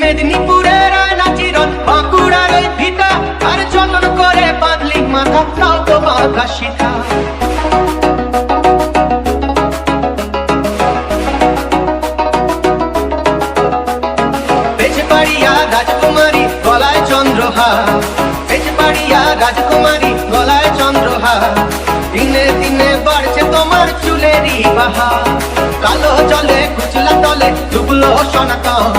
মেদিনীপুরের আয়না চিরন, বাঁকুড়ার ওই ভিটা। আর যতন করে বাদলি মাথা, তাও তোমার কাশিতা রাজকুমারী গলায় চন্দ্রহার বেজবাড়িয়া রাজকুমারী গলায় চন্দ্রহার দিনে দিনে বাড়ছে তোমার চুলেরই বাহা। কালো জলে কুচলা তলে ডুবলো সনাতন